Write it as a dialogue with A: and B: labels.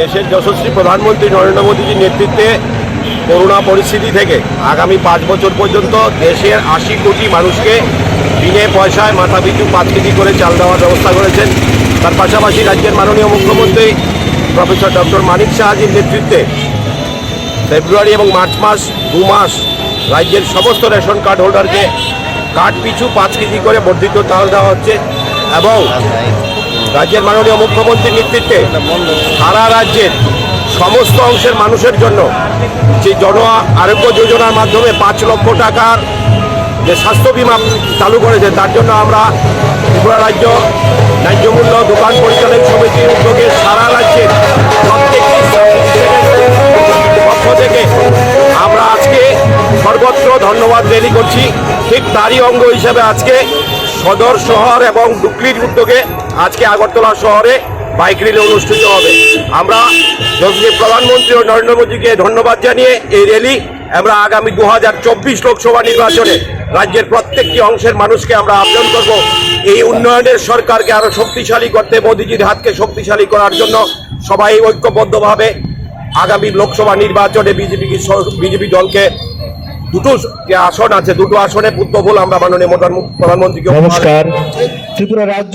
A: দেশের যশস্বী প্রধানমন্ত্রী নরেন্দ্র মোদীজির নেতৃত্বে করোনা পরিস্থিতি থেকে আগামী পাঁচ বছর পর্যন্ত দেশের আশি কোটি মানুষকে বিনে পয়সায় মাথা পিছু পাঁচ কেজি করে চাল দেওয়ার ব্যবস্থা করেছেন। তার পাশাপাশি রাজ্যের মাননীয় মুখ্যমন্ত্রী প্রফেসর ডক্টর মানিক শাহাজির নেতৃত্বে ফেব্রুয়ারি এবং মার্চ মাস দু মাস রাজ্যের সমস্ত রেশন কার্ড হোল্ডারকে কার্ড পিছু পাঁচ কেজি করে বর্ধিত চাল দেওয়া হচ্ছে এবং রাজ্যের মাননীয় মুখ্যমন্ত্রীর নেতৃত্বে সারা রাজ্যের সমস্ত অংশের মানুষের জন্য যে জন আরোগ্য যোজনার মাধ্যমে পাঁচ লক্ষ টাকার যে স্বাস্থ্য বিমা চালু করেছে, তার জন্য আমরা ত্রিপুরা রাজ্য ন্যায্যমূল্য দোকান পরিচালক সমিতির উদ্যোগে সারা রাজ্যের প্রত্যেকটি পক্ষ থেকে আমরা আজকে সর্বত্র ধন্যবাদ র্যালি করছি। ঠিক তারই অঙ্গ হিসাবে আজকে সদর শহর এবং ডুকলির উদ্যোগে আজকে আগরতলা শহরে বাইক র্যালি অনুষ্ঠিত হবে। আমরা যশস্বী প্রধানমন্ত্রী ও নরেন্দ্র মোদীকে ধন্যবাদ জানিয়ে এই র্যালি আমরা আগামী দু হাজার চব্বিশ লোকসভা নির্বাচনে রাজ্যের প্রত্যেকটি অংশের মানুষকে আমরা আবেদন করব। এই উন্নয়নের সরকারকে আরও শক্তিশালী করতে, মোদীজির হাতকে শক্তিশালী করার জন্য সবাই ঐক্যবদ্ধভাবে আগামী লোকসভা নির্বাচনে বিজেপি বিজেপি দলকে দুটো আসন আছে দুটো আসনে পুত্র বল আমরা মাননীয় প্রধানমন্ত্রীকে
B: নমস্কার। ত্রিপুরা রাজ্য